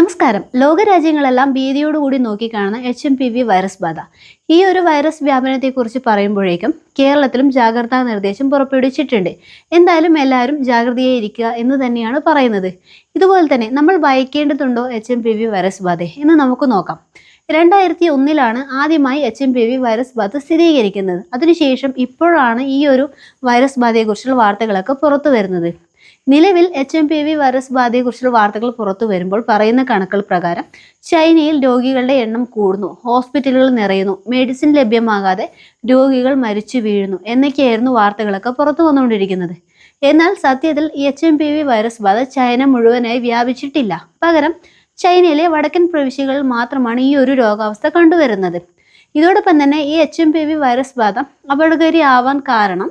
നമസ്കാരം. ലോകരാജ്യങ്ങളെല്ലാം ഭീതിയോടുകൂടി നോക്കിക്കാണുന്ന H M P V virus ബാധ. ഈ ഒരു വൈറസ് വ്യാപനത്തെക്കുറിച്ച് പറയുമ്പോഴേക്കും കേരളത്തിലും ജാഗ്രതാ നിർദ്ദേശം പുറപ്പെടുവിച്ചിട്ടുണ്ട്. എന്തായാലും എല്ലാവരും ജാഗ്രതയായി ഇരിക്കുക എന്ന് തന്നെയാണ് പറയുന്നത്. ഇതുപോലെ തന്നെ നമ്മൾ ഭയക്കേണ്ടതുണ്ടോ H M P V virus ബാധ എന്ന് നമുക്ക് നോക്കാം. രണ്ടായിരത്തി ഒന്നിലാണ് ആദ്യമായി H M P V virus ബാധ സ്ഥിരീകരിക്കുന്നത്. അതിനുശേഷം ഇപ്പോഴാണ് ഈ ഒരു വൈറസ് ബാധയെക്കുറിച്ചുള്ള വാർത്തകളൊക്കെ പുറത്തു വരുന്നത് നിലവിൽ H M P V virus ബാധയെക്കുറിച്ചുള്ള വാർത്തകൾ പുറത്തു വരുമ്പോൾ പറയുന്ന കണക്കുകൾ പ്രകാരം ചൈനയിൽ രോഗികളുടെ എണ്ണം കൂടുന്നു ഹോസ്പിറ്റലുകൾ നിറയുന്നു മെഡിസിൻ ലഭ്യമാകാതെ രോഗികൾ മരിച്ചു വീഴുന്നു എന്നൊക്കെയായിരുന്നു വാർത്തകളൊക്കെ പുറത്തു വന്നുകൊണ്ടിരിക്കുന്നത്. എന്നാൽ സത്യത്തിൽ H M P V virus ബാധ ചൈന മുഴുവനായി വ്യാപിച്ചിട്ടില്ല. പകരം ചൈനയിലെ വടക്കൻ പ്രവിശ്യകളിൽ മാത്രമാണ് ഈ ഒരു രോഗാവസ്ഥ കണ്ടുവരുന്നത്. ഇതോടൊപ്പം തന്നെ ഈ H M P V virus ബാധ അപകടകാരിയാവാൻ കാരണം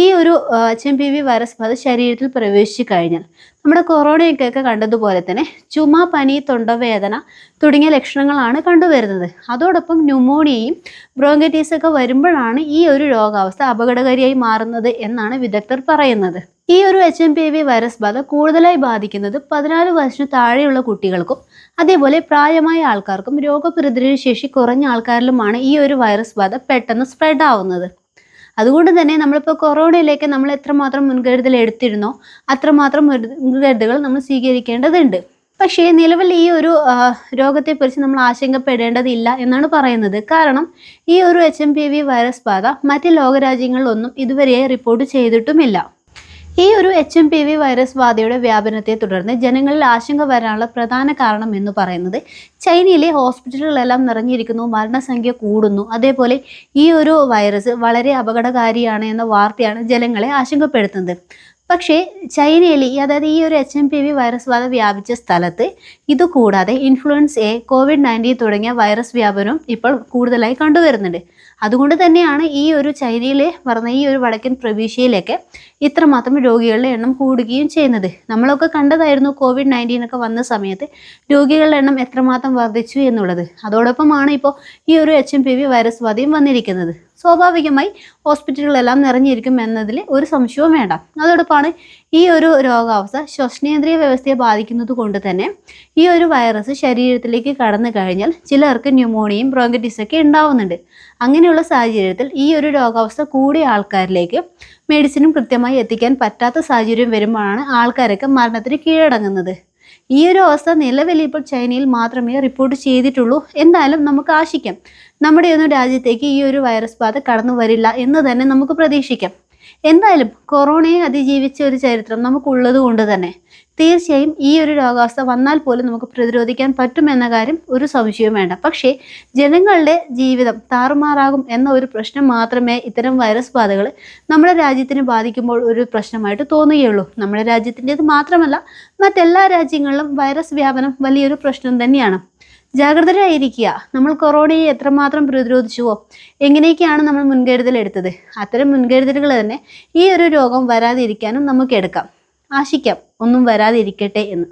ഈ ഒരു H M P V virus ബാധ ശരീരത്തിൽ പ്രവേശിച്ചു കഴിഞ്ഞാൽ നമ്മുടെ കൊറോണയൊക്കെ കണ്ടതുപോലെ തന്നെ ചുമ പനി തൊണ്ടവേദന തുടങ്ങിയ ലക്ഷണങ്ങളാണ് കണ്ടുവരുന്നത്. അതോടൊപ്പം ന്യൂമോണിയയും ബ്രോങ്കറ്റീസൊക്കെ വരുമ്പോഴാണ് ഈ ഒരു രോഗാവസ്ഥ അപകടകാരിയായി മാറുന്നത് എന്നാണ് വിദഗ്ധർ പറയുന്നത്. ഈ ഒരു H M P V virus ബാധ കൂടുതലായി ബാധിക്കുന്നത് പതിനാല് വയസ്സിന് താഴെയുള്ള കുട്ടികൾക്കും അതേപോലെ പ്രായമായ ആൾക്കാർക്കും രോഗപ്രതിരോധ ശേഷി കുറഞ്ഞ ആൾക്കാരിലുമാണ് ഈ ഒരു വൈറസ് ബാധ പെട്ടെന്ന് സ്പ്രെഡ് ആവുന്നത്. അതുകൊണ്ട് തന്നെ നമ്മളിപ്പോൾ കൊറോണയിലേക്ക് നമ്മൾ എത്രമാത്രം മുൻകരുതൽ എടുത്തിരുന്നോ അത്രമാത്രം മുൻകരുതലുകൾ നമ്മൾ സ്വീകരിക്കേണ്ടതുണ്ട്. പക്ഷേ നിലവിൽ ഈ ഒരു രോഗത്തെക്കുറിച്ച് നമ്മൾ ആശങ്കപ്പെടേണ്ടതില്ല എന്നാണ് പറയുന്നത്. കാരണം ഈ ഒരു H M P V virus ബാധ മറ്റ് ലോകരാജ്യങ്ങളിലൊന്നും ഇതുവരെ റിപ്പോർട്ട് ചെയ്തിട്ടുമില്ല. ഈ ഒരു H M P V virus ബാധയുടെ വ്യാപനത്തെ തുടർന്ന് ജനങ്ങളിൽ ആശങ്ക വരാനുള്ള പ്രധാന കാരണം എന്ന് പറയുന്നത് ചൈനയിലെ ഹോസ്പിറ്റലുകളെല്ലാം നിറഞ്ഞിരിക്കുന്നു മരണസംഖ്യ കൂടുന്നു. അതേപോലെ ഈ ഒരു വൈറസ് വളരെ അപകടകാരിയാണ് എന്ന വാർത്തയാണ് ജനങ്ങളെ ആശങ്കപ്പെടുത്തുന്നത്. പക്ഷേ ചൈനയിൽ ഈ അതായത് ഈ ഒരു H M P V virus ബാധ വ്യാപിച്ച സ്ഥലത്ത് ഇതുകൂടാതെ ഇൻഫ്ലുവൻസ് എ കോവിഡ് നയന്റീൻ തുടങ്ങിയ വൈറസ് വ്യാപനവും ഇപ്പോൾ കൂടുതലായി കണ്ടുവരുന്നുണ്ട്. അതുകൊണ്ട് തന്നെയാണ് ഈ ഒരു ചൈനയിലെ പറഞ്ഞ ഈ ഒരു വടക്കൻ പ്രവിശ്യയിലൊക്കെ ഇത്രമാത്രം രോഗികളുടെ എണ്ണം കൂടുകയും ചെയ്യുന്നത്. നമ്മളൊക്കെ കണ്ടതായിരുന്നു കോവിഡ് നയന്റീൻ ഒക്കെ വന്ന സമയത്ത് രോഗികളുടെ എണ്ണം എത്രമാത്രം വർദ്ധിച്ചു എന്നുള്ളത്. അതോടൊപ്പമാണ് ഇപ്പോൾ ഈ ഒരു H M P V virus ബാധയും വന്നിരിക്കുന്നത്. സ്വാഭാവികമായി ഹോസ്പിറ്റലുകളെല്ലാം നിറഞ്ഞിരിക്കും എന്നതിൽ ഒരു സംശയവും വേണ്ട. അതോടൊപ്പമാണ് ഈ ഒരു രോഗാവസ്ഥ ശ്വസനേന്ദ്രിയ വ്യവസ്ഥയെ ബാധിക്കുന്നത് കൊണ്ട് തന്നെ ഈ ഒരു വൈറസ് ശരീരത്തിലേക്ക് കടന്നു കഴിഞ്ഞാൽ ചിലർക്ക് ന്യൂമോണിയയും ബ്രോങ്കറ്റിസൊക്കെ ഉണ്ടാവുന്നുണ്ട്. അങ്ങനെയുള്ള സാഹചര്യത്തിൽ ഈ ഒരു രോഗാവസ്ഥ കൂടിയ ആൾക്കാരിലേക്ക് മെഡിസിനും കൃത്യമായി എത്തിക്കാൻ പറ്റാത്ത സാഹചര്യം വരുമ്പോഴാണ് ആൾക്കാരൊക്കെ മരണത്തിന് കീഴടങ്ങുന്നത്. ഈ ഒരു അവസ്ഥ നിലവിൽ ഇപ്പോൾ ചൈനയിൽ മാത്രമേ റിപ്പോർട്ട് ചെയ്തിട്ടുള്ളൂ. എന്തായാലും നമുക്ക് ആശിക്കാം. നമ്മുടെ ഒന്നും രാജ്യത്തേക്ക് ഈ ഒരു വൈറസ് ബാധ കടന്നു വരില്ല എന്ന് തന്നെ നമുക്ക് പ്രതീക്ഷിക്കാം. എന്തായാലും കൊറോണയെ അതിജീവിച്ച ഒരു ചരിത്രം നമുക്കുള്ളത് കൊണ്ട് തന്നെ തീർച്ചയായും ഈ ഒരു രോഗാവസ്ഥ വന്നാൽ പോലും നമുക്ക് പ്രതിരോധിക്കാൻ പറ്റുമെന്ന കാര്യം ഒരു സംശയവും വേണ്ട. പക്ഷേ ജനങ്ങളുടെ ജീവിതം താറുമാറാകും എന്ന ഒരു പ്രശ്നം മാത്രമേ ഇത്തരം വൈറസ് ബാധകൾ നമ്മുടെ രാജ്യത്തിന് ബാധിക്കുമ്പോൾ ഒരു പ്രശ്നമായിട്ട് തോന്നുകയുള്ളൂ. നമ്മുടെ രാജ്യത്തിന്റെത് മാത്രമല്ല മറ്റെല്ലാ രാജ്യങ്ങളിലും വൈറസ് വ്യാപനം വലിയൊരു പ്രശ്നം തന്നെയാണ്. ജാഗ്രതരായിരിക്കുക. നമ്മൾ കൊറോണയെ എത്രമാത്രം പ്രതിരോധിച്ചുവോ എങ്ങനെയൊക്കെയാണ് നമ്മൾ മുൻകരുതൽ എടുത്തത്? അത്തരം മുൻകരുതലുകൾ തന്നെ ഈ ഒരു രോഗം വരാതിരിക്കാനും നമുക്ക് എടുക്കാം. ആശിക്കാം ഒന്നും വരാതിരിക്കട്ടെ എന്ന്.